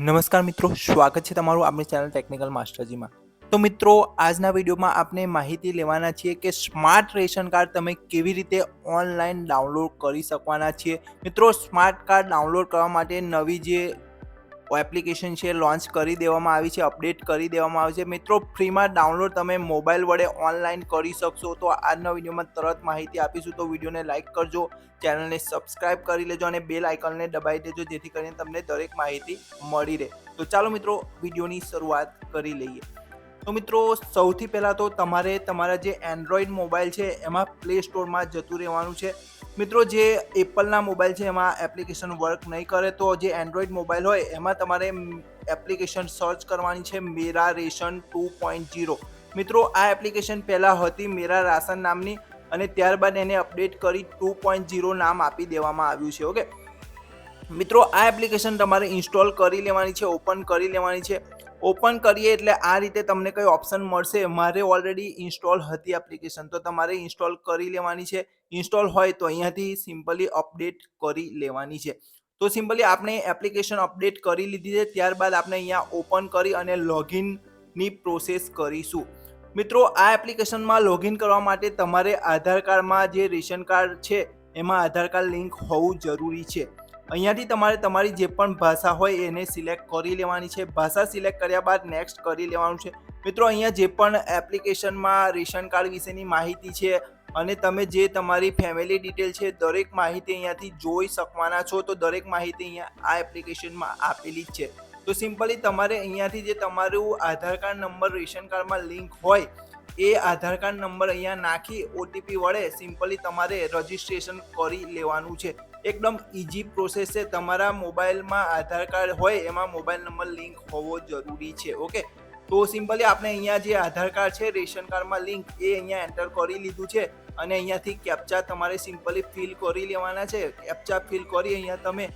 નમસ્કાર મિત્રો, સ્વાગત છે તમારું આપણી ચેનલ ટેકનિકલ માસ્ટરજીમાં તો મિત્રો, આજના વિડીયોમાં આપણે માહિતી લેવાના છીએ કે સ્માર્ટ રેશન કાર્ડ તમે કેવી રીતે ઓનલાઈન ડાઉનલોડ કરી શકવાના છીએ. મિત્રો સ્માર્ટ કાર્ડ ડાઉનલોડ કરવા માટે નવી જે એપ્લિકેશન છે, લોન્ચ કરી દેવામાં આવી છે, અપડેટ કરી દેવામાં આવી છે. મિત્રો, ફ્રીમાં ડાઉનલોડ તમે મોબાઈલ વડે ઓનલાઈન કરી શકશો. તો આજના વિડીયોમાં તરત માહિતી આપીશું. તો વિડીયોને લાઇક કરજો, ચેનલને સબસ્ક્રાઇબ કરી લેજો અને બેલ આઇકનને દબાવી દેજો, જેથી કરીને તમને દરેક માહિતી મળી રહે. તો ચાલો મિત્રો, વિડીયોની શરૂઆત કરી લઈએ. તો મિત્રો, સૌથી પહેલાં તો તમારે તમારા જે એન્ડ્રોઈડ મોબાઈલ છે, એમાં પ્લે સ્ટોરમાં જતું રહેવાનું છે. મિત્રો, જે એપલના મોબાઈલ છે, એમાં એપ્લિકેશન વર્ક નહીં કરે તો જે એન્ડ્રોઈડ મોબાઈલ હોય, એમાં તમારે એપ્લિકેશન સર્ચ કરવાની છે Mera ration two point zero મિત્રો, આ એપ્લિકેશન પહેલાં હતી મેરા રાશન નામની અને ત્યારબાદ એને અપડેટ કરી ટુ પોઈન્ટ જીરો નામ આપી દેવામાં આવ્યું છે, ઓકે? મિત્રો, આ એપ્લિકેશન તમારે ઇન્સ્ટોલ કરી લેવાની છે ઓપન કરી લેવાની છે. ઓપન કરીએ એટલે આ રીતે તમને કઈ ઓપ્શન મળશે. મારે ઓલરેડી ઇન્સ્ટોલ હતી એપ્લિકેશન તો તમારે ઇન્સ્ટોલ કરી લેવાની છે. ઇન્સ્ટોલ હોય તો અહીંયાથી સિમ્પલી અપડેટ કરી લેવાની છે. તો સિમ્પલી આપણે એપ્લિકેશન અપડેટ કરી લીધી છે. ત્યારબાદ આપણે અહીંયા ઓપન કરી અને લોગિનની પ્રોસેસ કરીશું. મિત્રો, આ એપ્લિકેશનમાં લોગિન કરવા માટે તમારે આધાર કાર્ડમાં જે રેશન કાર્ડ છે, એમાં આધાર કાર્ડ લિંક હોવું જરૂરી છે. અહીંયાથી તમારે તમારી જે પણ ભાષા હોય એને સિલેક્ટ કરી લેવાની છે. ભાષા સિલેક્ટ કર્યા બાદ નેક્સ્ટ કરી લેવાનું છે. મિત્રો, અહીંયા જે પણ એપ્લિકેશનમાં રેશન કાર્ડ વિશેની માહિતી છે અને તમે જે તમારી ફેમિલી ડિટેલ છે, દરેક માહિતી અહીંયાથી જોઈ શકવાના છો, તો દરેક માહિતી અહીંયા આ એપ્લિકેશનમાં આપેલી જ છે. તો સિમ્પલી તમારે અહીંયાથી જે તમારું આધાર કાર્ડ નંબર રેશન કાર્ડમાં લિંક હોય એ આધાર કાર્ડ નંબર અહીંયા નાખી ઓટીપી વડે સિમ્પલી તમારે રજિસ્ટ્રેશન કરી લેવાનું છે. એકદમ ઇઝી પ્રોસેસ છે. તમારા મોબાઈલમાં આધાર કાર્ડ હોય એમાં મોબાઈલ નંબર લિંક હોવો જરૂરી છે. ઓકે? તો સિમ્પલી આપણે અહીંયા જે આધાર કાર્ડ છે, રેશન કાર્ડમાં લિંક એ અહીંયા એન્ટર કરી લીધું છે અને અહીંયાથી કેપ્ચા તમારે સિમ્પલી ફિલ કરી લેવાના છે. કેપ્ચા ફિલ કરી અહીંયા તમે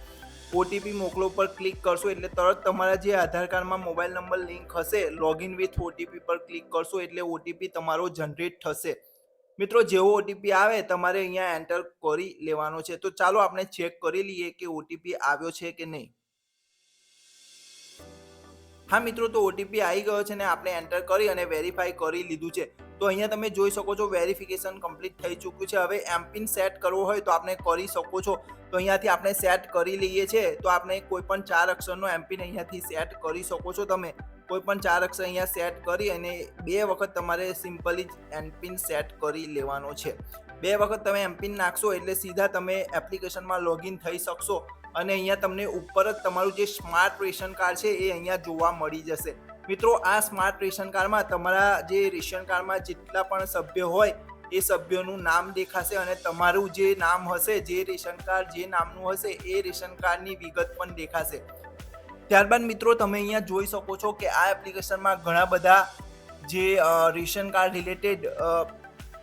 ઓટીપી મોકલો પર ક્લિક કરશો એટલે તરત તમારા જે આધાર કાર્ડમાં મોબાઈલ નંબર લિંક હશે લોગિન વિથ ઓટીપી પર ક્લિક કરશો એટલે ઓટીપી તમારો જનરેટ થશે. મિત્રો, જેવો ઓટીપી આવે, તમારે અહીંયા એન્ટર કરી લેવાનો છે. તો ચાલો આપણે ચેક કરી લઈએ કે ઓટીપી આવ્યો છે કે નહીં. હા મિત્રો, તો ઓટીપી આવી ગયો છે ને આપણે એન્ટર કરી અને વેરીફાઈ કરી લીધું છે. તો અહીંયા તમે જોઈ શકો છો વેરિફિકેશન કમ્પ્લીટ થઈ ચૂક્યું છે. હવે એમપિન સેટ કરવો હોય તો આપણે કરી શકો છો. તો અહીંયાથી આપણે સેટ કરી લઈએ છીએ તો આપણે કોઈ પણ ચાર અક્ષરનો એમપિન અહીંયાથી સેટ કરી શકો છો તમે. કોઈ પણ ચાર અક્ષર અહીંયા સેટ કરી અને બે વખત તમારે સિમ્પલી એમપિન સેટ કરી લેવાનો છે. બે વખત તમે એમપિન નાખશો એટલે સીધા તમે એપ્લિકેશનમાં લોગિન થઈ શકશો અને અહીંયા તમને ઉપર જ તમારું જે સ્માર્ટ રેશન કાર્ડ છે એ અહીંયા જોવા મળી જશે. મિત્રો, આ સ્માર્ટ રેશન કાર્ડમાં તમારા જે રેશન કાર્ડમાં જેટલા પણ સભ્ય હોય, એ સભ્યોનું નામ દેખાશે અને તમારું જે નામ હશે, જે રેશન કાર્ડ જે નામનું હશે, એ રેશન કાર્ડની વિગત પણ દેખાશે. ત્યારબાદ મિત્રો, તમે અહીંયા જોઈ શકો છો કે આ એપ્લિકેશનમાં ઘણા બધા જે રેશન કાર્ડ રિલેટેડ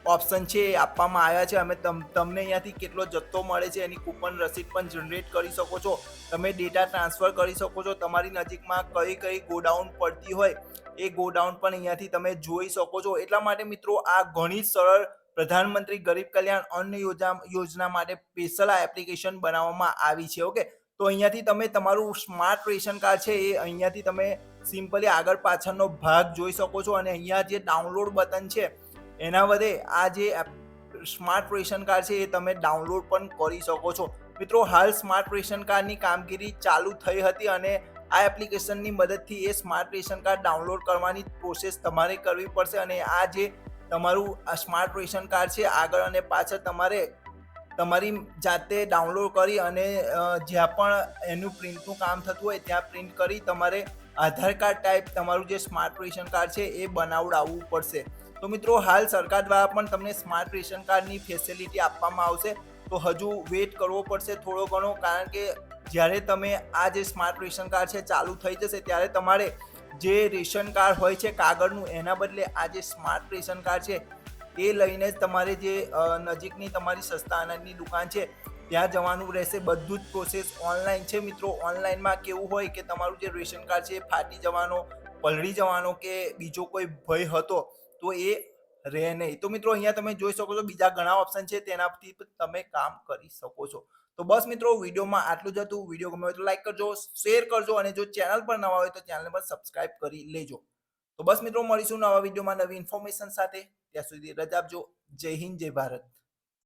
ઓપ્શન છે એ આપવામાં આવ્યા છે. અમે તમને અહીંયાથી કેટલો જથ્થો મળે છે એની કૂપન રસીદ પણ જનરેટ કરી શકો છો. તમે ડેટા ટ્રાન્સફર કરી શકો છો. તમારી નજીકમાં કઈ કઈ ગોડાઉન પડતી હોય એ ગોડાઉન પણ અહીંયાથી તમે જોઈ શકો છો. એટલા માટે મિત્રો આ ઘણી સરળ પ્રધાનમંત્રી ગરીબ કલ્યાણ અન્ન યોજના યોજના માટે સ્પેશિયલ આ એપ્લિકેશન બનાવવામાં આવી છે ઓકે તો અહીંયાથી તમે તમારું સ્માર્ટ રેશન કાર્ડ છે એ અહીંયાથી તમે સિમ્પલી આગળ પાછળનો ભાગ જોઈ શકો છો અને અહીંયા જે ડાઉનલોડ બટન છે એના વધે આ જે સ્માર્ટ રેશન કાર્ડ છે એ તમે ડાઉનલોડ પણ કરી શકો છો. મિત્રો, હાલ સ્માર્ટ રેશન કાર્ડની કામગીરી ચાલુ થઈ હતી અને આ એપ્લિકેશનની મદદથી એ સ્માર્ટ રેશન કાર્ડ ડાઉનલોડ કરવાની પ્રોસેસ તમારે કરવી પડશે અને આ જે તમારું સ્માર્ટ રેશન કાર્ડ છે, આગળ અને પાછળ તમારે, તમારી જાતે ડાઉનલોડ કરી અને જ્યાં પણ એનું પ્રિન્ટનું કામ થતું હોય ત્યાં પ્રિન્ટ કરી તમારે આધાર કાર્ડ ટાઈપ તમારું જે સ્માર્ટ રેશન કાર્ડ છે એ બનાવડાવવું પડશે. તો મિત્રો, હાલ સરકાર દ્વારા પણ તમને સ્માર્ટ રેશન કાર્ડની ફેસિલિટી આપવામાં આવશે. તો હજુ વેઇટ કરવો પડશે થોડો ઘણો, કારણ કે જ્યારે તમે આ જે સ્માર્ટ રેશન કાર્ડ છે ચાલુ થઈ જશે, ત્યારે તમારે જે રેશન કાર્ડ હોય છે કાગળનું, એના બદલે આ જે સ્માર્ટ રેશન કાર્ડ છે, એ લઈને જ તમારે જે નજીકની તમારી સસ્તા અનાજની દુકાન છે, ત્યાં જવાનું રહેશે. બધું જ પ્રોસેસ ઓનલાઈન છે મિત્રો. ઓનલાઈનમાં કેવું હોય કે તમારું જે રેશન કાર્ડ છે ફાટી જવાનો, પલળી જવાનો કે બીજો કોઈ ભય હતો તો એ રહે નહીં. તો મિત્રો અહીંયા તમે જોઈ શકો છો બીજા ઘણા ઓપ્શન છે તેનાથી તમે કામ કરી શકો છો. તો બસ મિત્રો વિડીયોમાં આટલું જ હતું. વીડિયો ગમે હોય તો લાઈક કરજો શેર કરજો અને જો ચેનલ પર નવા હોય તો ચેનલને પણ સબસ્ક્રાઇબ કરી લેજો. તો બસ મિત્રો મળીશું નવા વિડીયોમાં નવી ઇન્ફોર્મેશન સાથે. ત્યાં સુધી રજા આપજો. જય હિન્દ, જય ભારત.